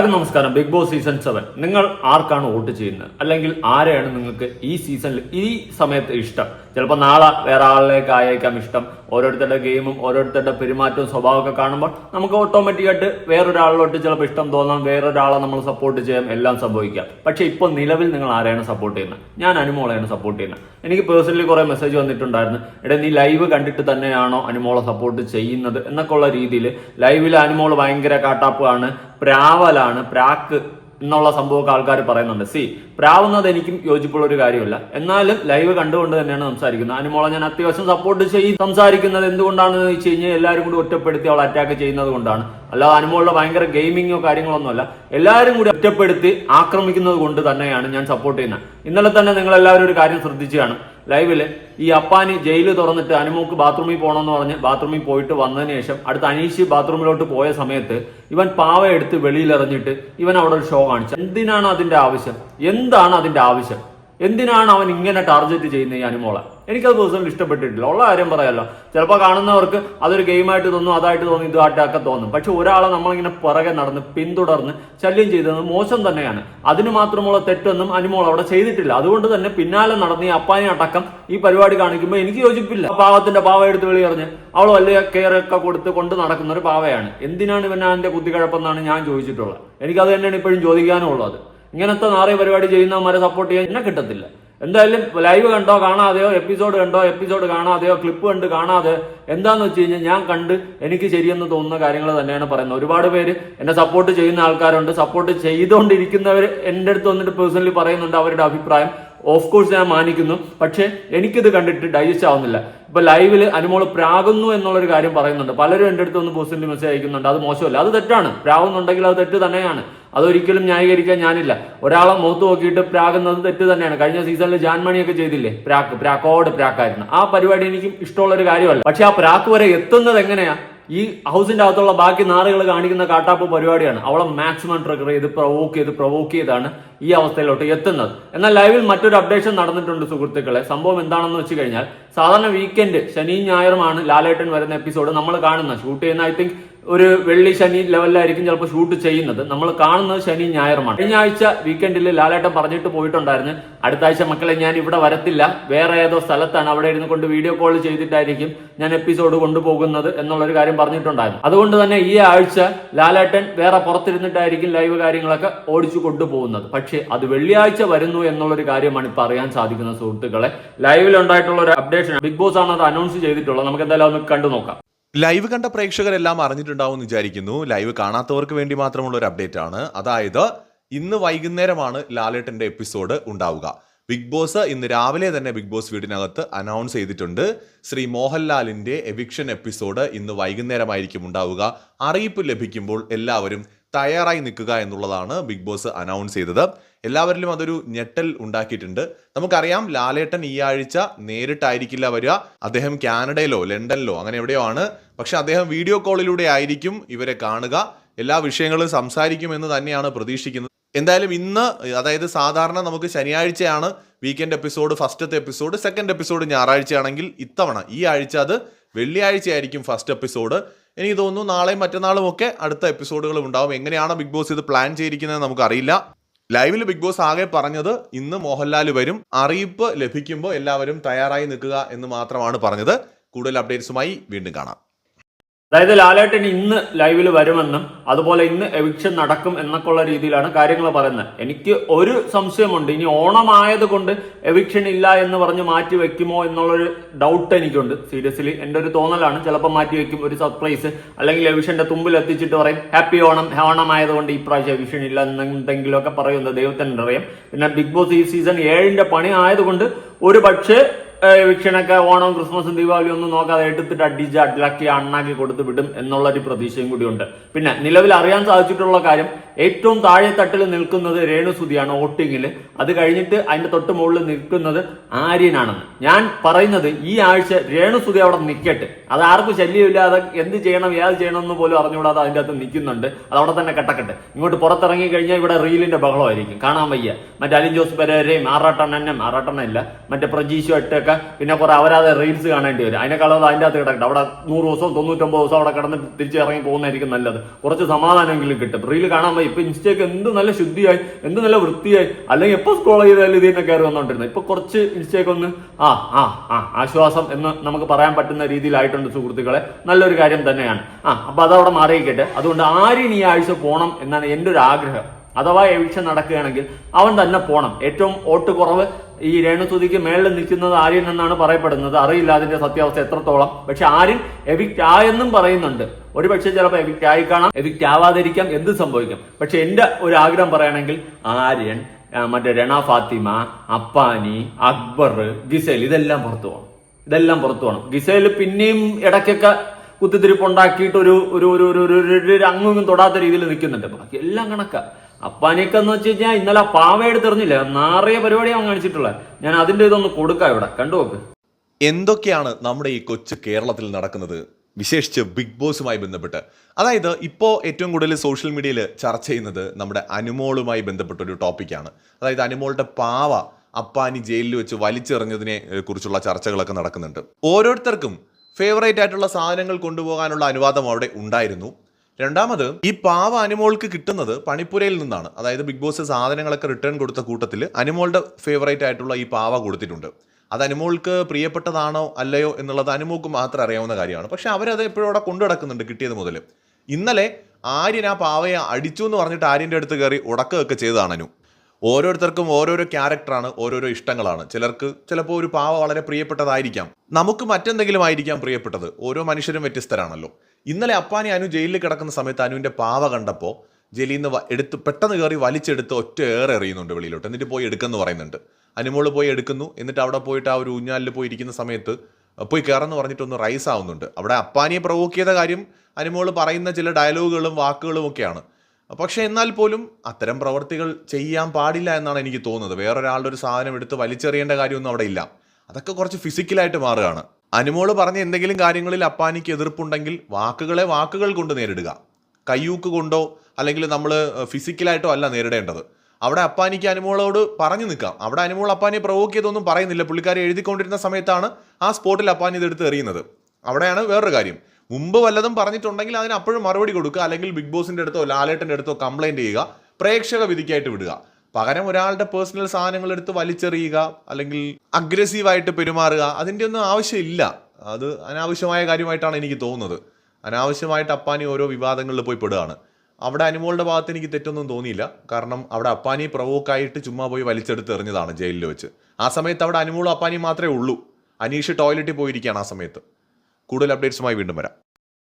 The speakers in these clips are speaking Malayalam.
എല്ലാവർക്കും നമസ്കാരം. Bigg Boss season seven. നിങ്ങൾ ആർക്കാണ് വോട്ട് ചെയ്യുന്നത്? അല്ലെങ്കിൽ ആരെയാണ് നിങ്ങൾക്ക് ഈ സീസണിൽ ഈ സമയത്ത് ഇഷ്ടം? ചിലപ്പോൾ നാളെ വേറെ ആളിലേക്ക് ആയേക്കാം ഇഷ്ടം. ഓരോരുത്തരുടെ ഗെയിമും ഓരോരുത്തരുടെ പെരുമാറ്റവും സ്വഭാവമൊക്കെ കാണുമ്പോൾ നമുക്ക് ഓട്ടോമാറ്റിക്കായിട്ട് വേറൊരാളിലോട്ട് ചിലപ്പോൾ ഇഷ്ടം തോന്നാം വേറൊരാളെ നമ്മൾ സപ്പോർട്ട് ചെയ്യാം എല്ലാം സംഭവിക്കാം. പക്ഷേ ഇപ്പോൾ നിലവിൽ നിങ്ങൾ ആരെയാണ് സപ്പോർട്ട് ചെയ്യുന്നത്? ഞാൻ അനുമോളെയാണ് സപ്പോർട്ട് ചെയ്യുന്നത്. എനിക്ക് പേഴ്സണലി കുറേ മെസ്സേജ് വന്നിട്ടുണ്ടായിരുന്നു. എടാ നീ ലൈവ് കണ്ടിട്ട് തന്നെയാണോ അനുമോളെ സപ്പോർട്ട് ചെയ്യുന്നത്? എന്നൊക്കെ ഉള്ള രീതിയിൽ ലൈവിൽ അനുമോൾ ഭയങ്കര കാട്ടാപ്പാണ് പ്രാവലാണ് പ്രാക്ക് എന്നുള്ള സംഭവമൊക്കെ ആൾക്കാർ പറയുന്നുണ്ട്. സി പ്രാവുന്നത് എനിക്കും യോജിപ്പുള്ള ഒരു കാര്യമല്ല. എന്നാലും ലൈവ് കണ്ടുകൊണ്ട് തന്നെയാണ് സംസാരിക്കുന്നത്. അനുമോളെ ഞാൻ അത്യാവശ്യം സപ്പോർട്ട് ചെയ്ത് സംസാരിക്കുന്നത് എന്തുകൊണ്ടാണെന്ന് വെച്ച് കഴിഞ്ഞാൽ എല്ലാവരും കൂടി ഒറ്റപ്പെടുത്തി അവൾ അറ്റാക്ക് ചെയ്യുന്നത് കൊണ്ടാണ്. അല്ലാതെ അനുമോളുടെ ഭയങ്കര ഗെയിമിങ്ങോ കാര്യങ്ങളൊന്നുമല്ല എല്ലാവരും കൂടി ഒറ്റപ്പെടുത്തി ആക്രമിക്കുന്നത് കൊണ്ട് തന്നെയാണ് ഞാൻ സപ്പോർട്ട് ചെയ്യുന്നത്. ഇന്നലെ തന്നെ നിങ്ങൾ എല്ലാവരും ഒരു കാര്യം ശ്രദ്ധിച്ചാണ് ലൈവിൽ ഈ അപ്പാനി ജയിൽ തുറന്നിട്ട് അനുമോക്ക് ബാത്റൂമിൽ പോകണമെന്ന് പറഞ്ഞ് ബാത്റൂമിൽ പോയിട്ട് വന്നതിന് ശേഷം അടുത്ത അനീഷ് ബാത്റൂമിലോട്ട് പോയ സമയത്ത് ഇവൻ പാവ എടുത്ത് വെളിയിൽ എറിഞ്ഞിട്ട് ഇവൻ അവിടെ ഒരു ഷോ കാണിച്ചു. എന്തിനാണ് അതിന്റെ ആവശ്യം? എന്താണ് അതിന്റെ ആവശ്യം? എന്തിനാണ് അവൻ ഇങ്ങനെ ടാർഗറ്റ് ചെയ്യുന്നത് ഈ അനുമോളെ? എനിക്കത് പേഴ്സണലി ഇഷ്ടപ്പെട്ടിട്ടില്ല. ഉള്ള കാര്യം പറയാമല്ലോ ചിലപ്പോൾ കാണുന്നവർക്ക് അതൊരു ഗെയിമായിട്ട് തോന്നും അതായിട്ട് തോന്നും ഇതായിട്ടൊക്കെ തോന്നും. പക്ഷെ ഒരാളെ നമ്മളിങ്ങനെ പുറകെ നടന്ന് പിന്തുടർന്ന് ശല്യം ചെയ്തത് മോശം തന്നെയാണ്. അതിന് മാത്രമുള്ള തെറ്റൊന്നും അനുമോൾ അവിടെ ചെയ്തിട്ടില്ല. അതുകൊണ്ട് തന്നെ പിന്നാലെ നടന്ന് ഈ അപ്പാനി അടക്കം ഈ പരിപാടി കാണിക്കുമ്പോൾ എനിക്ക് യോജിപ്പില്ല. പാവത്തിന്റെ പാവ എടുത്ത് വെളി അറിഞ്ഞ് അവൾ വലിയ കെയർ ഒക്കെ കൊടുത്ത് കൊണ്ട് നടക്കുന്ന ഒരു പാവയാണ്. എന്തിനാണ് ഇവൻ അതിന്റെ കുത്തിക്കഴപ്പെന്നാണ് ഞാൻ ചോദിച്ചിട്ടുള്ളത്? എനിക്കത് തന്നെയാണ് ഇപ്പോഴും ചോദിക്കാനുള്ളത് ഇങ്ങനത്തെ നാറിയ പരിപാടി ചെയ്യുന്നവന്മാരെ സപ്പോർട്ട് ചെയ്യാൻ എന്നെ കിട്ടത്തില്ല. എന്തായാലും ലൈവ് കണ്ടോ കാണാതെയോ എപ്പിസോഡ് കണ്ടോ എപ്പിസോഡ് കാണാതെയോ ക്ലിപ്പ് കണ്ട് കാണാതെ എന്താന്ന് വെച്ച് കഴിഞ്ഞാൽ ഞാൻ കണ്ട് എനിക്ക് ശരിയെന്ന് തോന്നുന്ന കാര്യങ്ങൾ തന്നെയാണ് പറയുന്നത്. ഒരുപാട് പേര് എന്നെ സപ്പോർട്ട് ചെയ്യുന്ന ആൾക്കാരുണ്ട്. സപ്പോർട്ട് ചെയ്തുകൊണ്ടിരിക്കുന്നവർ എന്റെ അടുത്ത് വന്നിട്ട് പേഴ്സണലി പറയുന്നുണ്ട് അവരുടെ അഭിപ്രായം. ഓഫ് കോഴ്സ് ഞാൻ മാനിക്കുന്നു. പക്ഷേ എനിക്കിത് കണ്ടിട്ട് ഡൈജസ്റ്റ് ആവുന്നില്ല. ഇപ്പൊ ലൈവിൽ അനുമോൾ പ്രാകുന്നു എന്നുള്ളൊരു കാര്യം പറയുന്നുണ്ട്. പലരും എന്റെ അടുത്ത് വന്ന് പേഴ്സണലി മെസ്സേജ് അയക്കുന്നുണ്ട്. അത് മോശമല്ല. അത് തെറ്റാണ്. പ്രാകുന്നുണ്ടെങ്കിൽ അത് തെറ്റ് തന്നെയാണ്. അതൊരിക്കലും ന്യായീകരിക്കാൻ ഞാനില്ല. ഒരാളെ മുഖത്ത് നോക്കിയിട്ട് പ്രാകുന്നത് തെറ്റ് തന്നെയാണ്. കഴിഞ്ഞ സീസണിൽ ജാൻമണിയൊക്കെ ചെയ്തില്ലേ? പ്രാക്ക് പ്രാക്കോട് പ്രാക്കായിരുന്നു ആ പരിപാടി എനിക്ക് ഇഷ്ടമുള്ള ഒരു കാര്യമല്ല. പക്ഷെ ആ പ്രാക്ക് വരെ എത്തുന്നത് എങ്ങനെയാ? ഈ ഹൗസിന്റെ അകത്തുള്ള ബാക്കി നാറുകൾ കാണിക്കുന്ന കാട്ടാപ്പ് പരിപാടിയാണ്. അവളെ മാക്സിമം ട്രിഗർ ചെയ്ത് പ്രവോക്ക് ചെയ്ത് പ്രവോക്ക് ചെയ്താണ് ഈ അവസ്ഥയിലോട്ട് എത്തുന്നത്. എന്നാൽ ലൈവിൽ മറ്റൊരു അപ്ഡേഷൻ നടന്നിട്ടുണ്ട് സുഹൃത്തുക്കളെ. സംഭവം എന്താണെന്ന് വെച്ച് കഴിഞ്ഞാൽ സാധാരണ വീക്കെൻഡ് ശനി ഞായറുമാണ് ലാലേട്ടൻ വരുന്ന എപ്പിസോഡ് നമ്മൾ കാണുന്നത്. ഷൂട്ട് ചെയ്യുന്ന ഐ തിങ്ക് ഒരു വെള്ളി ശനി ലെവലിലായിരിക്കും ചിലപ്പോൾ ഷൂട്ട് ചെയ്യുന്നത്. നമ്മൾ കാണുന്നത് ശനി ഞായറുമാണ്. കഴിഞ്ഞ ആഴ്ച വീക്കെൻഡിൽ ലാലേട്ടൻ പറഞ്ഞിട്ട് പോയിട്ടുണ്ടായിരുന്നു. അടുത്ത ആഴ്ച മക്കളെ ഞാൻ ഇവിടെ വരത്തില്ല. വേറെ ഏതോ സ്ഥലത്താണ് അവിടെ ഇരുന്ന് കൊണ്ട് വീഡിയോ കോൾ ചെയ്തിട്ടായിരിക്കും ഞാൻ എപ്പിസോഡ് കൊണ്ടുപോകുന്നത് എന്നുള്ളൊരു കാര്യം പറഞ്ഞിട്ടുണ്ടായിരുന്നു. അതുകൊണ്ട് തന്നെ ഈ ആഴ്ച ലാലേട്ടൻ വേറെ പുറത്തിരുന്നിട്ടായിരിക്കും ലൈവ് കാര്യങ്ങളൊക്കെ ഓടിച്ചു കൊണ്ടുപോകുന്നത്. പക്ഷേ അത് വെള്ളിയാഴ്ച വരുന്നു എന്നുള്ളൊരു കാര്യമാണ് ഇപ്പൊ അറിയാൻ സാധിക്കുന്ന സുഹൃത്തുക്കളെ. ലൈവിൽ ഉണ്ടായിട്ടുള്ള ഒരു അപ്ഡേഷൻ ബിഗ് ബോസ് ആണ് അത് അനൗൺസ് ചെയ്തിട്ടുള്ളത്. നമുക്ക് എന്തായാലും ഒന്ന് കണ്ടു നോക്കാം ലൈവ് കണ്ട പ്രേക്ഷകരെല്ലാം അറിഞ്ഞിട്ടുണ്ടാവും വിചാരിക്കുന്നു. ലൈവ് കാണാത്തവർക്ക് വേണ്ടി മാത്രമുള്ള ഒരു അപ്ഡേറ്റ് ആണ് അതായത് ഇന്ന് വൈകുന്നേരമാണ് ലാലേട്ടന്റെ എപ്പിസോഡ് ഉണ്ടാവുക. ബിഗ് ബോസ് ഇന്ന് രാവിലെ തന്നെ ബിഗ് ബോസ് വീടിനകത്ത് അനൗൺസ് ചെയ്തിട്ടുണ്ട്. ശ്രീ മോഹൻലാലിന്റെ എവിക്ഷൻ എപ്പിസോഡ് ഇന്ന് വൈകുന്നേരമായിരിക്കും ഉണ്ടാവുക. അറിയിപ്പ് ലഭിക്കുമ്പോൾ എല്ലാവരും തയ്യാറായി നിൽക്കുക എന്നുള്ളതാണ് ബിഗ് ബോസ് അനൗൺസ് ചെയ്തത്. എല്ലാവരിലും അതൊരു ഞെട്ടൽ ഉണ്ടാക്കിയിട്ടുണ്ട്. നമുക്കറിയാം ലാലേട്ടൻ ഈ ആഴ്ച നേരിട്ടായിരിക്കില്ല വരിക. അദ്ദേഹം കാനഡയിലോ ലണ്ടനിലോ അങ്ങനെ എവിടെയോ ആണ്. പക്ഷെ അദ്ദേഹം വീഡിയോ കോളിലൂടെ ആയിരിക്കും ഇവരെ കാണുക. എല്ലാ വിഷയങ്ങളും സംസാരിക്കുമെന്ന് തന്നെയാണ് പ്രതീക്ഷിക്കുന്നത്. എന്തായാലും ഇന്ന് അതായത് സാധാരണ നമുക്ക് ശനിയാഴ്ചയാണ് വീക്കെൻഡ് എപ്പിസോഡ് ഫസ്റ്റത്തെ എപ്പിസോഡ് സെക്കൻഡ് എപ്പിസോഡ് ഞായറാഴ്ചയാണെങ്കിൽ ഇത്തവണ ഈ ആഴ്ച അത് വെള്ളിയാഴ്ചയായിരിക്കും ഫസ്റ്റ് എപ്പിസോഡ് എനിക്ക് തോന്നുന്നു നാളെയും മറ്റന്നാളും ഒക്കെ അടുത്ത എപ്പിസോഡുകളും ഉണ്ടാവും. എങ്ങനെയാണ് ബിഗ് ബോസ് ഇത് പ്ലാൻ ചെയ്തിരിക്കുന്നത് നമുക്കറിയില്ല. ലൈവിൽ ബിഗ് ബോസ് ആകെ പറഞ്ഞത് ഇന്ന് മോഹൻലാൽ വരും അറിയിപ്പ് ലഭിക്കുമ്പോൾ എല്ലാവരും തയ്യാറായി നിൽക്കുക എന്ന് മാത്രമാണ് പറഞ്ഞത്. കൂടുതൽ അപ്ഡേറ്റ്സുമായി വീണ്ടും കാണാം. അതായത് ലാലേട്ടൻ ഇന്ന് ലൈവിൽ വരുമെന്നും അതുപോലെ ഇന്ന് എവിക്ഷൻ നടക്കും എന്നൊക്കെയുള്ള രീതിയിലാണ് കാര്യങ്ങൾ പറയുന്നത്. എനിക്ക് ഒരു സംശയമുണ്ട്. ഇനി ഓണമായത് കൊണ്ട് എവിക്ഷൻ ഇല്ല എന്ന് പറഞ്ഞ് മാറ്റി വെക്കുമോ എന്നുള്ളൊരു ഡൗട്ട് എനിക്കുണ്ട്. സീരിയസ്ലി എന്റെ ഒരു തോന്നലാണ്. ചിലപ്പോൾ മാറ്റി വെക്കും ഒരു സർപ്രൈസ് അല്ലെങ്കിൽ എവിഷന്റെ തുമ്പിൽ എത്തിച്ചിട്ട് പറയും ഹാപ്പി ഓണം ഓണമായത് കൊണ്ട് ഈ പ്രാവശ്യം എവിഷൻ ഇല്ല എന്നെന്തെങ്കിലുമൊക്കെ പറയുന്നത് ദൈവത്തിന്റെ അറിയാം പിന്നെ ബിഗ് ബോസ് ഈ സീസൺ ഏഴിന്റെ പണി ആയതുകൊണ്ട് ഒരു പക്ഷേ വിക്ഷനൊക്കെ ഓണം ക്രിസ്മസും ദീപാവലി ഒന്നും നോക്കാതെ എടുത്തിട്ട് അടിച്ച് അഡ്ലാക്കി അണ്ണാക്കി കൊടുത്ത് വിടും എന്നുള്ള ഒരു പ്രതീക്ഷയും കൂടിയുണ്ട്. പിന്നെ നിലവിൽ അറിയാൻ സാധിച്ചിട്ടുള്ള കാര്യം ഏറ്റവും താഴെ തട്ടിൽ നിൽക്കുന്നത് രേണുസുതിയാണ് വോട്ടിങ്ങിൽ അത് കഴിഞ്ഞിട്ട് അതിന്റെ തൊട്ട് മുകളിൽ നിൽക്കുന്നത് ആര്യനാണെന്ന്. ഞാൻ പറയുന്നത് ഈ ആഴ്ച രേണുസുതി അവിടെ നിൽക്കട്ടെ അത് ആർക്കും ശല്യമില്ലാതെ എന്ത് ചെയ്യണം ഏത് ചെയ്യണം എന്ന് പോലും അറിഞ്ഞുകൂടാതെ അതിന്റെ അകത്ത് നിൽക്കുന്നുണ്ട്. അത് അവിടെ തന്നെ കെട്ടക്കട്ടെ. ഇങ്ങോട്ട് പുറത്തിറങ്ങി കഴിഞ്ഞാൽ ഇവിടെ റീലിന്റെ ബഹളമായിരിക്കും. കാണാൻ വയ്യ. മറ്റേ അലിൻ ജോസ് പെരേരയും ആറാട്ടണ്ണനും ആറാട്ടണ്ണ ഇല്ല. മറ്റേ പ്രജീഷുമായിട്ടൊക്കെ കഴിഞ്ഞൊക്കെ പിന്നെ കുറെ അവരാതെ റീൽസ് കാണേണ്ടി വരും. അതിനേക്കാളും അതിന്റെ അകത്ത് കിടക്കട്ടെ. അവിടെ നൂറ് ദിവസവും തൊണ്ണൂറ്റൊമ്പത് ദിവസം അവിടെ കിടന്ന് തിരിച്ച് ഇറങ്ങി പോകുന്നതായിരിക്കും നല്ലത്. കുറച്ച് സമാധാനമെങ്കിലും കിട്ടും. റീൽ കാണാൻ പോയി ഇപ്പൊ ഇൻസ്റ്റയ്ക്ക് എന്ത് നല്ല ശുദ്ധിയായി എന്ത് നല്ല വൃത്തിയായി അല്ലെങ്കിൽ എപ്പോൾ സ്ക്രോൾ ചെയ്താലും ഇതിനെ കയറി വന്നോണ്ടിരുന്നത് ഇപ്പൊ കുറച്ച് ഇൻസ്റ്റയ്ക്ക് ഒന്ന് ആ ആ ആ ആശ്വാസം എന്ന് നമുക്ക് പറയാൻ പറ്റുന്ന രീതിയിലായിട്ടുണ്ട് സുഹൃത്തുക്കളെ. നല്ലൊരു കാര്യം തന്നെയാണ്. ആ അപ്പൊ അതവിടെ മാറിയിക്കട്ടെ അതുകൊണ്ട് ആരും ഈ ആഴ്ച പോകണം എന്നാണ് എന്റെ ഒരു ആഗ്രഹം. അഥവാ എവിക്ഷൻ നടക്കുകയാണെങ്കിൽ അവൻ തന്നെ പോണം. ഏറ്റവും വോട്ട് കുറവ് ഈ രേണുസുതിക്ക് മേളിൽ നിൽക്കുന്നത് ആര്യൻ എന്നാണ് പറയപ്പെടുന്നത്. അറിയില്ല അതിന്റെ സത്യാവസ്ഥ എത്രത്തോളം. പക്ഷെ ആര്യൻ എവിക്റ്റ് ആയെന്നും പറയുന്നുണ്ട്. ഒരു പക്ഷേ ചിലപ്പോൾ എവിക്റ്റ് ആയി കാണാം എവിക്റ്റ് ആവാതിരിക്കാം എന്ത് സംഭവിക്കാം? പക്ഷെ എന്റെ ഒരു ആഗ്രഹം പറയുകയാണെങ്കിൽ ആര്യൻ മറ്റേ രണ ഫാത്തിമ അപ്പാനി അക്ബർ ഗിസേൽ ഇതെല്ലാം പുറത്തു പോകണം ഇതെല്ലാം പുറത്തു പോകണം ഗിസേൽ പിന്നെയും ഇടയ്ക്കൊക്കെ കുത്തിത്തിരിപ്പ് ഉണ്ടാക്കിയിട്ട് ഒരു ഒരു ഒരു ഒരു അങ്ങും തൊടാത്ത രീതിയിൽ നിൽക്കുന്നുണ്ട്. ബാക്കി എല്ലാം കണക്കാ. അപ്പാനിയൊക്കെ എന്ന് വെച്ച് കഴിഞ്ഞാൽ ഇന്നലെ പാവയുടെ തെറിഞ്ഞില്ല? നാറിയ പരിപാടിയാണ് കാണിച്ചിട്ടുള്ളത്. ഞാൻ അതിന്റെ ഇതൊന്ന് കൊടുക്കാം ഇവിടെ. കണ്ടു നോക്ക്. എന്തൊക്കെയാണ് നമ്മുടെ ഈ കൊച്ചു കേരളത്തിൽ നടക്കുന്നത്? വിശേഷിച്ച് ബിഗ് ബോസുമായി ബന്ധപ്പെട്ട്. അതായത് ഇപ്പോൾ ഏറ്റവും കൂടുതൽ സോഷ്യൽ മീഡിയയിൽ ചർച്ച ചെയ്യുന്നത് നമ്മുടെ അനുമോളുമായി ബന്ധപ്പെട്ട ഒരു ടോപ്പിക്കാണ്. അതായത് അനുമോളുടെ പാവ അപ്പാനി ജയിലിൽ വെച്ച് വലിച്ചെറിഞ്ഞതിനെ കുറിച്ചുള്ള ചർച്ചകളൊക്കെ നടക്കുന്നുണ്ട്. ഓരോരുത്തർക്കും ഫേവറേറ്റ് ആയിട്ടുള്ള സാധനങ്ങൾ കൊണ്ടുപോകാനുള്ള അനുവാദം അവിടെ ഉണ്ടായിരുന്നു. രണ്ടാമത് ഈ പാവ അനിമോൾക്ക് കിട്ടുന്നത് പണിപ്പുരയിൽ നിന്നാണ്. അതായത് ബിഗ് ബോസ് സാധനങ്ങളൊക്കെ റിട്ടേൺ കൊടുത്ത കൂട്ടത്തിൽ അനുമോളുടെ ഫേവറേറ്റ് ആയിട്ടുള്ള ഈ പാവ കൊടുത്തിട്ടുണ്ട്. അത് അനിമോൾക്ക് പ്രിയപ്പെട്ടതാണോ അല്ലയോ എന്നുള്ളത് അനുമോൾക്ക് മാത്രം അറിയാവുന്ന കാര്യമാണ്. പക്ഷെ അവരത് എപ്പോഴും അവിടെ കൊണ്ടു നടക്കുന്നുണ്ട് കിട്ടിയത് മുതൽ ഇന്നലെ ആര്യൻ ആ പാവയെ അടിച്ചു എന്ന് പറഞ്ഞിട്ട് ആര്യന്റെ അടുത്ത് കയറി ഉടക്കുകയൊക്കെ ചെയ്തതാണ് അനു. ഓരോരുത്തർക്കും ഓരോരോ ക്യാരക്ടറാണ് ഓരോരോ ഇഷ്ടങ്ങളാണ്. ചിലർക്ക് ചിലപ്പോൾ ഒരു പാവ വളരെ പ്രിയപ്പെട്ടതായിരിക്കാം. നമുക്ക് മറ്റെന്തെങ്കിലും ആയിരിക്കാം പ്രിയപ്പെട്ടത്. ഓരോ മനുഷ്യരും വ്യത്യസ്തരാണല്ലോ. ഇന്നലെ അപ്പാനി അനു ജയിലിൽ കിടക്കുന്ന സമയത്ത് അനുവിന്റെ പാവ കണ്ടപ്പോൾ ജയിലിൽ നിന്ന് എടുത്ത് പെട്ടെന്ന് കയറി വലിച്ചെടുത്ത് ഒറ്റ ഏറെ എറിയുന്നുണ്ട് വെളിയിലോട്ട്. എന്നിട്ട് പോയി എടുക്കുന്നു പറയുന്നുണ്ട്. അനുമോൾ പോയി എടുക്കുന്നു. എന്നിട്ട് അവിടെ പോയിട്ട് ആ ഒരു ഊഞ്ഞാലിൽ പോയി ഇരിക്കുന്ന സമയത്ത് പോയി കയറെന്ന് പറഞ്ഞിട്ടൊന്ന് റൈസ് ആവുന്നുണ്ട്. അവിടെ അപ്പാനിയെ പ്രവോക്ക് ചെയ്ത കാര്യം അനുമോൾ പറയുന്ന ചില ഡയലോഗുകളും വാക്കുകളും ഒക്കെയാണ്. പക്ഷേ എന്നാൽ പോലും അത്തരം പ്രവർത്തികൾ ചെയ്യാൻ പാടില്ല എന്നാണ് എനിക്ക് തോന്നുന്നത്. വേറൊരാളുടെ ഒരു സാധനം എടുത്ത് വലിച്ചെറിയേണ്ട കാര്യമൊന്നും അവിടെ ഇല്ല. അതൊക്കെ കുറച്ച് ഫിസിക്കലായിട്ട് മാറുകയാണ്. അനുമോൾ പറഞ്ഞ എന്തെങ്കിലും കാര്യങ്ങളിൽ അപ്പാനിക്ക് എതിർപ്പുണ്ടെങ്കിൽ വാക്കുകളെ വാക്കുകൾ കൊണ്ട് നേരിടുക. കയ്യൂക്ക് കൊണ്ടോ അല്ലെങ്കിൽ നമ്മൾ ഫിസിക്കലായിട്ടോ അല്ല നേരിടേണ്ടത്. അവിടെ അപ്പാനിക്ക് അനുമോളോട് പറഞ്ഞു നിൽക്കാം. അവിടെ അനുമോൾ അപ്പാനിയെ പ്രവോക്ക് ചെയ്തൊന്നും പറയുന്നില്ല. പുള്ളിക്കാരി എഴുതിക്കൊണ്ടിരുന്ന സമയത്താണ് ആ സ്പോട്ടിൽ അപ്പാനി ഇതെടുത്ത് എറിയുന്നത്. അവിടെയാണ് വേറൊരു കാര്യം. മുമ്പ് വല്ലതും പറഞ്ഞിട്ടുണ്ടെങ്കിൽ അതിന് അപ്പോഴും മറുപടി കൊടുക്കുക. അല്ലെങ്കിൽ ബിഗ് ബോസിന്റെ അടുത്തോ ലാലേട്ടന്റെ അടുത്തോ കംപ്ലൈന്റ് ചെയ്യുക. പ്രേക്ഷക വിധിക്കായിട്ട് വിടുക. പകരം ഒരാളുടെ പേഴ്സണൽ സാധനങ്ങൾ എടുത്ത് വലിച്ചെറിയുക. അല്ലെങ്കിൽ അഗ്രസീവായിട്ട് പെരുമാറുക. അതിന്റെ ഒന്നും ആവശ്യമില്ല. അത് അനാവശ്യമായ കാര്യമായിട്ടാണ് എനിക്ക് തോന്നുന്നത്. അനാവശ്യമായിട്ട് അപ്പാനി ഓരോ വിവാദങ്ങളിൽ പോയി പെടുകയാണ്. അവിടെ അനുമോളുടെ ഭാഗത്ത് എനിക്ക് തെറ്റൊന്നും തോന്നിയില്ല. കാരണം അവിടെ അപ്പാനി പ്രവോക്കായിട്ട് ചുമ്മാ പോയി വലിച്ചെടുത്ത് എറിഞ്ഞതാണ് ജയിലിൽ വെച്ച്. ആ സമയത്ത് അവിടെ അനുമോളും അപ്പാനിയും മാത്രമേ ഉള്ളൂ. അനീഷ് ടോയ്ലറ്റിൽ പോയിരിക്കുകയാണ് ആ സമയത്ത്. കൂടുതൽ അപ്ഡേറ്റ്സുമായി വീണ്ടും വരാം.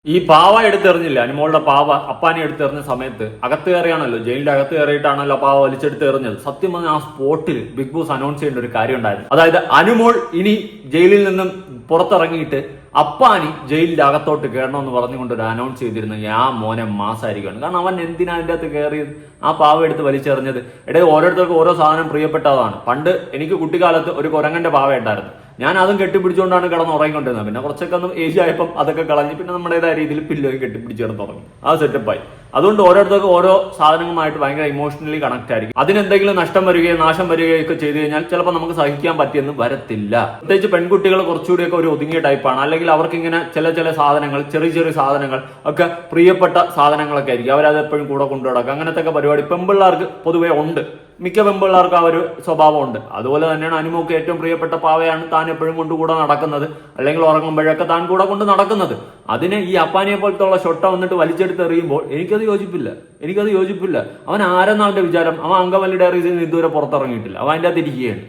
ഈ പാവ എടുത്തെറിഞ്ഞില്ല? അനുമോളുടെ പാവ അപ്പാനെ എടുത്തെറിഞ്ഞ സമയത്ത് അകത്ത് കയറിയാണല്ലോ ജയിലിന്റെ അകത്ത് കയറിയിട്ടാണല്ലോ പാവ വലിച്ചെടുത്ത് എറിഞ്ഞത് സത്യം പറഞ്ഞ ആ സ്പോട്ടിൽ ബിഗ് ബോസ് അനൗൺസ് ചെയ്യേണ്ട ഒരു കാര്യം ഉണ്ടായിരുന്നു. അതായത് അനുമോൾ ഇനി ജയിലിൽ നിന്നും പുറത്തിറങ്ങിയിട്ട് അപ്പാനി ജയിലിന്റെ അകത്തോട്ട് കയറണമെന്ന് പറഞ്ഞുകൊണ്ട് ഒരു അനൗൺസ് ചെയ്തിരുന്നു ആ മോനെ മാസായിരിക്കുകയാണ് കാരണം അവൻ എന്തിനാ അതിന്റെ അകത്ത് കയറിയത് ആ പാവ എടുത്ത് വലിച്ചെറിഞ്ഞത്? ഇടയിൽ ഓരോരുത്തർക്കും ഓരോ സാധനം പ്രിയപ്പെട്ടതാണ്. പണ്ട് എനിക്ക് കുട്ടിക്കാലത്ത് ഒരു കുരങ്ങന്റെ പാവ ഉണ്ടായിരുന്നു. ഞാൻ അതും കെട്ടിപ്പിടിച്ചുകൊണ്ടാണ് കിടന്ന് ഉറങ്ങിക്കൊണ്ടിരുന്നത്. പിന്നെ കുറച്ചൊക്കെ ഒന്ന് ഏജ് ആയപ്പം അതൊക്കെ കളഞ്ഞ് പിന്നെ നമ്മുടേതായ രീതിയിൽ പില്ലോയും കെട്ടിപ്പിടിച്ച് കിടന്ന് ഉറങ്ങി. ആ സെറ്റപ്പായി അതുകൊണ്ട് ഓരോരുത്തർക്കും ഓരോ സാധനങ്ങളുമായിട്ട് ഭയങ്കര ഇമോഷണലി കണക്ട് ആയിരിക്കും. അതിനെന്തെങ്കിലും നഷ്ടം വരികയോ നാശം വരികയോ ഒക്കെ ചെയ്തു കഴിഞ്ഞാൽ ചിലപ്പോൾ നമുക്ക് സഹിക്കാൻ പറ്റിയെന്ന് വരത്തില്ല. പ്രത്യേകിച്ച് പെൺകുട്ടികൾ കുറച്ചുകൂടിയൊക്കെ ഒരു ഒതുങ്ങിയ ടൈപ്പാണ് അല്ലെങ്കിൽ അവർക്ക് ഇങ്ങനെ ചില ചില സാധനങ്ങൾ ചെറിയ ചെറിയ സാധനങ്ങൾ ഒക്കെ പ്രിയപ്പെട്ട സാധനങ്ങളൊക്കെ ആയിരിക്കും. അവരത് എപ്പോഴും കൂടെ കൊണ്ടു നടക്കുക അങ്ങനത്തെ പരിപാടി പെൺപിള്ളേർക്ക് പൊതുവേ ഉണ്ട്. മിക്ക പെമ്പിള്ളേർക്കും ആ ഒരു സ്വഭാവമുണ്ട്. അതുപോലെ തന്നെയാണ് അനുമോക്ക് ഏറ്റവും പ്രിയപ്പെട്ട പാവയാണ് താൻ എപ്പോഴും കൊണ്ട് കൂടെ നടക്കുന്നത്. അല്ലെങ്കിൽ ഉറങ്ങുമ്പോഴൊക്കെ താൻ കൂടെ കൊണ്ട് നടക്കുന്നത്. അതിന് ഈ അപ്പാനിയെ പോലത്തെ ഉള്ള ഷൊട്ട വന്നിട്ട് വലിച്ചെടുത്ത് എറിയുമ്പോൾ എനിക്കത് യോജിപ്പില്ല. എനിക്കത് യോജിപ്പില്ല. അവൻ ആരെന്നാളുടെ വിചാരം? അവൻ അങ്കവല്ലി ഡയറീസിൽ നിന്ന് ഇതുവരെ പുറത്തിറങ്ങിയിട്ടില്ല. അവൻ അതിന്റെ അകത്ത് ഇരിക്കുകയാണ്.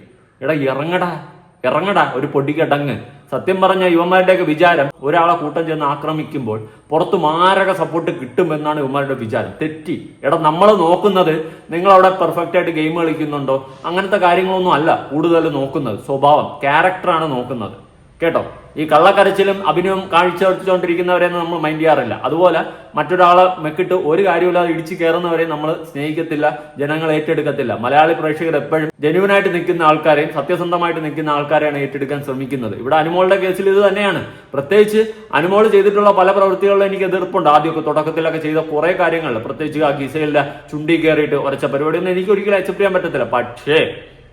എടാ ഇറങ്ങടാ. ഇറങ്ങടാ. ഒരു പൊടിക്കടങ്ങ്. സത്യം പറഞ്ഞ യുവന്മാരുടെയൊക്കെ വിചാരം ഒരാളെ കൂട്ടം ചെന്ന് ആക്രമിക്കുമ്പോൾ പുറത്ത് മാരക സപ്പോർട്ട് കിട്ടുമെന്നാണ് യുവന്മാരുടെ വിചാരം. തെറ്റി. എടാ നമ്മൾ നോക്കുന്നത് നിങ്ങൾ അവിടെ പെർഫെക്റ്റ് ആയിട്ട് ഗെയിം കളിക്കുന്നുണ്ടോ? അങ്ങനത്തെ കാര്യങ്ങളൊന്നും അല്ല കൂടുതൽ നോക്കുന്നത്. സ്വഭാവം ക്യാരക്ടറാണ് നോക്കുന്നത്. കേട്ടോ? ഈ കള്ളക്കരച്ചിലും അഭിനയവും കാഴ്ചവെച്ചുകൊണ്ടിരിക്കുന്നവരെയൊന്നും നമ്മൾ മൈൻഡ് ചെയ്യാറില്ല. അതുപോലെ മറ്റൊരാളെ മെക്കിട്ട് ഒരു കാര്യമില്ലാതെ ഇടിച്ചു കയറുന്നവരെ നമ്മൾ സ്നേഹിക്കത്തില്ല ജനങ്ങൾ ഏറ്റെടുക്കത്തില്ല. മലയാളി പ്രേക്ഷകർ എപ്പോഴും ജനുവനായിട്ട് നിൽക്കുന്ന ആൾക്കാരെയും സത്യസന്ധമായിട്ട് നിൽക്കുന്ന ആൾക്കാരെയാണ് ഏറ്റെടുക്കാൻ ശ്രമിക്കുന്നത്. ഇവിടെ അനുമോളുടെ കേസിൽ ഇത് തന്നെയാണ്. പ്രത്യേകിച്ച് അനുമോൾ ചെയ്തിട്ടുള്ള പല പ്രവൃത്തികളിലും എനിക്ക് എതിർപ്പുണ്ട്. ആദ്യമൊക്കെ തുടക്കത്തിലൊക്കെ ചെയ്ത കുറെ കാര്യങ്ങൾ. പ്രത്യേകിച്ച് ആ ഗിസയിലെ ചുണ്ടി കയറിയിട്ട് ഉറച്ച പരിപാടിയൊന്നും എനിക്ക് ഒരിക്കലും അക്സെപ്റ്റ് ചെയ്യാൻ പറ്റത്തില്ല. പക്ഷേ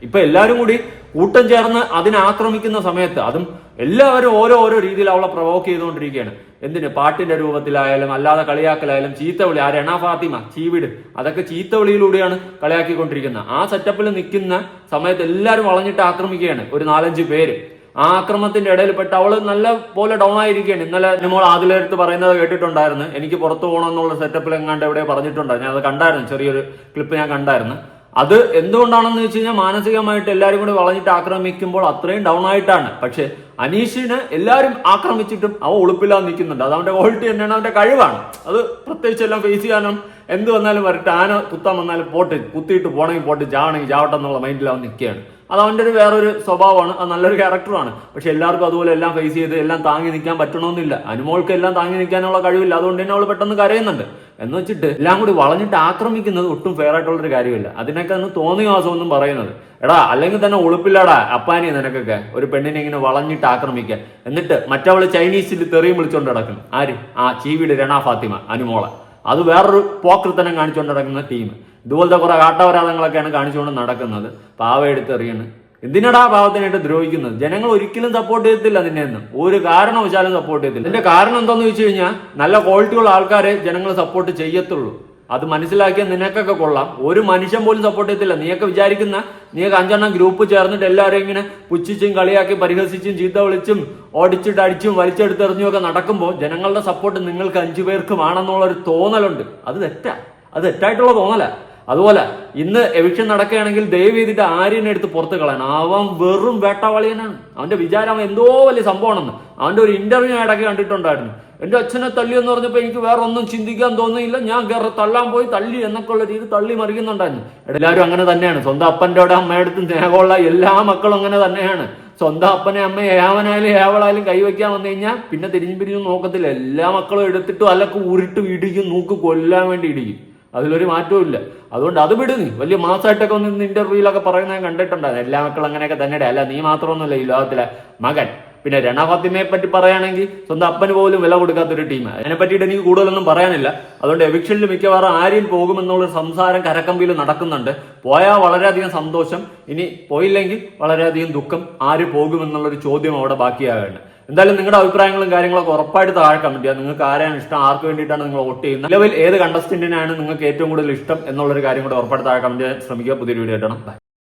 ഇപ്പൊ എല്ലാവരും കൂടി കൂട്ടം ചേർന്ന് അതിനെ ആക്രമിക്കുന്ന സമയത്ത് അതും എല്ലാവരും ഓരോ ഓരോ രീതിയിൽ അവളെ പ്രൊവോക്ക് ചെയ്തുകൊണ്ടിരിക്കുകയാണ്. എന്തിന്? പാട്ടിന്റെ രൂപത്തിലായാലും അല്ലാതെ കളിയാക്കലായാലും ചീത്തവിളി ആ രണ ഫാത്തിമ ചീവിട്. അതൊക്കെ ചീത്തവിളിയിലൂടെയാണ് കളിയാക്കിക്കൊണ്ടിരിക്കുന്നത്. ആ സെറ്റപ്പിൽ നിൽക്കുന്ന സമയത്ത് എല്ലാവരും വളഞ്ഞിട്ട് ആക്രമിക്കുകയാണ് ഒരു നാലഞ്ച് പേര്. ആ ആക്രമത്തിന്റെ ഇടയിൽ പെട്ട് അവൾ നല്ല പോലെ ഡൗൺ ആയിരിക്കുകയാണ്. ഇന്നലെ നമ്മൾ ആദിലെടുത്ത് പറയുന്നത് കേട്ടിട്ടുണ്ടായിരുന്നു. എനിക്ക് പുറത്തു പോകണമെന്നുള്ള സെറ്റപ്പിൽ എങ്ങാണ്ട് എവിടെ പറഞ്ഞിട്ടുണ്ടായിരുന്നു. ഞാൻ അത് കണ്ടായിരുന്നു. ചെറിയൊരു ക്ലിപ്പ് ഞാൻ കണ്ടായിരുന്നു. അത് എന്തുകൊണ്ടാണെന്ന് വെച്ച് കഴിഞ്ഞാൽ മാനസികമായിട്ട് എല്ലാവരും കൂടി വളഞ്ഞിട്ട് ആക്രമിക്കുമ്പോൾ അത്രയും ഡൗൺ ആയിട്ടാണ്. പക്ഷെ അനീഷിന് എല്ലാവരും ആക്രമിച്ചിട്ടും അവൻ ഉളുപ്പില്ലാതെ നിൽക്കുന്നുണ്ട്. അത് അവന്റെ ക്വാളിറ്റി തന്നെയാണ് അവന്റെ കഴിവാണ്. അത് പ്രത്യേകിച്ച് എല്ലാം ഫേസ് ചെയ്യാനും എന്ത് വന്നാലും വരട്ടെ. ആന കുത്താൻ വന്നാലും പോട്ട്. കുത്തിയിട്ട് പോണെങ്കിൽ പോട്ട്. ചാവണമെങ്കിൽ ചാവട്ടെ എന്നുള്ള മൈൻഡിൽ അവൻ നിൽക്കുകയാണ്. അത് അവന്റെ ഒരു വേറൊരു സ്വഭാവമാണ് അത് നല്ലൊരു ക്യാരക്ടറാണ് പക്ഷെ എല്ലാവർക്കും അതുപോലെ എല്ലാം ഫേസ് ചെയ്ത് എല്ലാം താങ്ങി നിൽക്കാൻ പറ്റണമെന്നില്ല അനുമോൾക്ക് എല്ലാം താങ്ങി നിൽക്കാനുള്ള കഴിവില്ല. അതുകൊണ്ട് തന്നെ അവൾ പെട്ടെന്ന് കരയുന്നുണ്ട്. എന്ന് വെച്ചിട്ട് എല്ലാം കൂടി വളഞ്ഞിട്ട് ആക്രമിക്കുന്നത് ഒട്ടും ഫെയർ ആയിട്ടുള്ളൊരു കാര്യമില്ല. അതിനൊക്കെ ഒന്ന് തോന്നിയ മാസമൊന്നും പറയുന്നത്. എടാ അല്ലെങ്കിൽ തന്നെ ഉളുപ്പില്ലടാ അപ്പാനി നിനക്കൊക്കെ. ഒരു പെണ്ണിനെ ഇങ്ങനെ വളഞ്ഞിട്ട് ആക്രമിക്കുക എന്നിട്ട് മറ്റവൾ ചൈനീസിൽ തെറിയും വിളിച്ചുകൊണ്ട് നടക്കും. ആര്? ആ ചീവിയുടെ രണ ഫാത്തിമ അനുമോളെ. അത് വേറൊരു പോക്കൃത്തനം കാണിച്ചുകൊണ്ട് നടക്കുന്ന ടീം. ഇതുപോലത്തെ കുറെ കാട്ടവരാധങ്ങളൊക്കെയാണ് കാണിച്ചുകൊണ്ട് നടക്കുന്നത്. പാവ എടുത്തെറിയണ്. എന്തിനടാ പാവത്തിനായിട്ട് ദ്രോഹിക്കുന്നത്? ജനങ്ങൾ ഒരിക്കലും സപ്പോർട്ട് ചെയ്യത്തില്ല നിന്നെ ഒരു ഒരു കാരണവശാലും സപ്പോർട്ട് ചെയ്യത്തില്ല ഇതിന്റെ കാരണം എന്താണെന്ന് വെച്ച് കഴിഞ്ഞാൽ നല്ല ക്വാളിറ്റിയുള്ള ആൾക്കാരെ ജനങ്ങൾ സപ്പോർട്ട് ചെയ്യത്തുള്ളൂ. അത് മനസ്സിലാക്കിയ നിനക്കൊക്കെ കൊള്ളാം. ഒരു മനുഷ്യൻ പോലും സപ്പോർട്ട് ചെയ്യത്തില്ല. നീയൊക്കെ വിചാരിക്കുന്ന നീയൊക്കെ അഞ്ചെണ്ണം ഗ്രൂപ്പ് ചേർന്നിട്ട് എല്ലാവരും ഇങ്ങനെ പുച്ഛിച്ചും കളിയാക്കി പരിഹസിച്ചും ചീത്ത വിളിച്ചും ഓടിച്ചിട്ട് അടിച്ചും വലിച്ചെടുത്തെറിഞ്ഞും ഒക്കെ നടക്കുമ്പോൾ ജനങ്ങളുടെ സപ്പോർട്ട് നിങ്ങൾക്ക് അഞ്ചു പേർക്കും ആണെന്നുള്ള ഒരു തോന്നലുണ്ട്. അത് തെറ്റാ. അത് തെറ്റായിട്ടുള്ള തോന്നല. അതുപോലെ ഇന്ന് എവിക്ഷൻ നടക്കുകയാണെങ്കിൽ ദയവ് ചെയ്തിട്ട് ആര്യനെ എടുത്ത് പുറത്ത് കളയണം. അവൻ വെറും വേട്ടവാളിയനാണ്. അവന്റെ വിചാരം അവൻ എന്തോ വലിയ സംഭവമാണെന്ന്. അവന്റെ ഒരു ഇന്റർവ്യൂ ഇടയ്ക്ക് കണ്ടിട്ടുണ്ടായിരുന്നു. എന്റെ അച്ഛനെ തള്ളി എന്ന് പറഞ്ഞപ്പോൾ എനിക്ക് വേറെ ഒന്നും ചിന്തിക്കാൻ തോന്നുന്നില്ല. ഞാൻ കയറി തള്ളാൻ പോയി തള്ളി എന്നൊക്കെ ഉള്ള രീതി തള്ളി മറിക്കുന്നുണ്ടായിരുന്നു എല്ലാവരും അങ്ങനെ തന്നെയാണ്. സ്വന്തം അപ്പന്റെ അവിടെ അമ്മയടുത്ത് സ്നേഹമുള്ള എല്ലാ മക്കളും അങ്ങനെ തന്നെയാണ്. സ്വന്തം അപ്പനെ അമ്മയെ ഏവനായാലും ഏവളായാലും കൈവയ്ക്കാൻ വന്നു കഴിഞ്ഞാൽ പിന്നെ തിരിഞ്ഞു പിരിഞ്ഞു നോക്കത്തില്ല. എല്ലാ മക്കളും എടുത്തിട്ടും അല്ലൊക്കെ ഉരുട്ട് ഇടിക്കും നോക്ക് കൊല്ലാൻ വേണ്ടി ഇടിക്കും. അതിലൊരു മാറ്റവും ഇല്ല. അതുകൊണ്ട് അത് വിട് നീ. വലിയ മാസമായിട്ടൊക്കെ ഒന്ന് ഇന്റർവ്യൂലൊക്കെ പറയുന്നത് ഞാൻ കണ്ടിട്ടുണ്ടായിരുന്നു. എല്ലാ മക്കളും അങ്ങനെയൊക്കെ തന്നെ അല്ല നീ മാത്രമൊന്നുമല്ല ഈ ലോകത്തിലെ മകൻ. പിന്നെ രണ ഫാത്തിമയെ പറ്റി പറയുകയാണെങ്കിൽ സ്വന്തം അപ്പന് പോലും വില കൊടുക്കാത്തൊരു ടീം അതിനെ പറ്റിയിട്ട് എനിക്ക് കൂടുതലൊന്നും പറയാനില്ല. അതുകൊണ്ട് എവിക്ഷനിൽ മിക്കവാറും ആര്യൻ പോകുമെന്നുള്ള സംസാരം കരക്കമ്പിയിൽ നടക്കുന്നുണ്ട്. പോയാൽ വളരെയധികം സന്തോഷം. ഇനി പോയില്ലെങ്കിൽ വളരെയധികം ദുഃഖം ആര് പോകുമെന്നുള്ളൊരു ചോദ്യം അവിടെ ബാക്കിയാകുകയാണ് എന്തായാലും നിങ്ങളുടെ അഭിപ്രായങ്ങളും കാര്യങ്ങളൊക്കെ ഉറപ്പായിട്ട് താഴെ കമന്റ് ചെയ്യുക. നിങ്ങൾക്ക് ആരെയാണ് ഇഷ്ടം? ആർക്ക് വേണ്ടിയിട്ടാണ് നിങ്ങൾ വോട്ട് ചെയ്യുന്നത്? നിലവിൽ ഏത് കണ്ടസ്റ്റന്റിനാണ് നിങ്ങൾക്ക് ഏറ്റവും കൂടുതൽ ഇഷ്ടം? എന്നുള്ളൊരു കാര്യം കൂടെ ഉറപ്പായിട്ട് താഴെ കമന്റ് ചെയ്യാൻ ശ്രമിക്കുക. പുതിയൊരു വീഡിയോ Bye.